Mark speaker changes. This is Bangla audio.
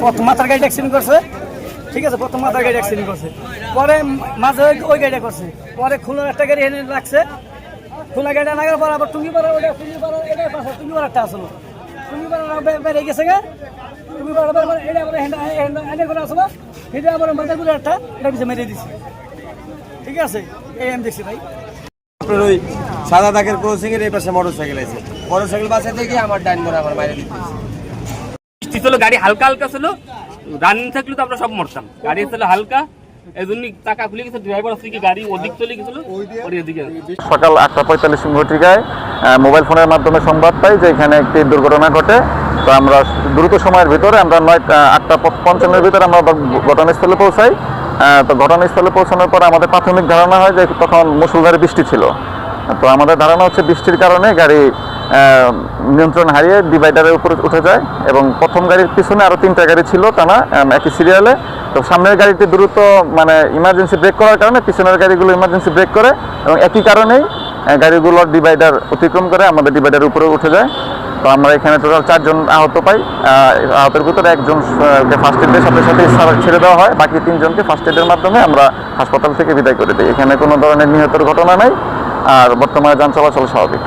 Speaker 1: প্রথম মাথার গাড়ি অ্যাক্সিডেন্ট করছে। ঠিক আছে, প্রথম গাড়ি অ্যাক্সিডেন্ট করছে। পরে মাঝে ওই- গাড়িটা করছে। পরে খুলনার একটা গাড়ি এনে রাখছে। খুলনা গাড়িটা লাগার পর টুঙ্গি পাড়া ওটা টুঙ্গি পাড়া এটা আসলো টুঙ্গি পাড়া বে- গেছে টুঙ্গি পাড়া এটা করে আসলো এটা আবার মাথা করে একটা, এটা পিছিয়ে মেরে ঠিক আছে, এই আমি দেখছি ভাই।
Speaker 2: আপনার সাদা দাগের ক্রসিং এর এই পাশে মোটর সাইকেল আছে। মোটর সাইকেল বাসে থেকে আমার ডাইন মোড় আমার বাইরে দিতে
Speaker 3: ছিল গাড়ি হালকা হালকা ছিল রানিং থাকলে তো আমরা সব মরতাম। গাড়ি ছিল হালকা চলে
Speaker 4: সকাল আটটা পঁয়তাল্লিশ ঘটিকায় মোবাইল ফোনের মাধ্যমে সংবাদ পাই যে এখানে একটি দুর্ঘটনা ঘটে। তো আমরা দ্রুত সময়ের ভিতরে, আমরা নয় আটটা পঞ্চান্নের ভিতরে আমরা ঘটনাস্থলে পৌঁছাই। তো ঘটনাস্থলে পৌঁছানোর পর আমাদের প্রাথমিক ধারণা হয় যে তখন মুসুলধারে বৃষ্টি ছিল। তো আমাদের ধারণা হচ্ছে বৃষ্টির কারণে গাড়ি নিয়ন্ত্রণ হারিয়ে ডিভাইডারের উপরে উঠে যায় এবং প্রথম গাড়ির পিছনে আরও তিনটা গাড়ি ছিল টানা একই সিরিয়ালে তো সামনের গাড়িটি দ্রুত মানে ইমার্জেন্সি ব্রেক করার কারণে পিছনের গাড়িগুলো ইমার্জেন্সি ব্রেক করে এবং একই কারণেই গাড়িগুলোর ডিভাইডার অতিক্রম করে আমাদের ডিভাইডারের উপরে উঠে যায়। তো আমরা এখানে টোটাল চারজন আহত পাই। আহতের ভিতরে একজন ফার্স্ট এডের সাথে সাথে ছেড়ে দেওয়া হয়। বাকি তিনজনকে ফার্স্ট এডের মাধ্যমে আমরা হাসপাতাল থেকে বিদায় করে দিই। এখানে কোনো ধরনের নিহতের ঘটনা নেই। আর বর্তমানে যান চলাচল স্বাভাবিক।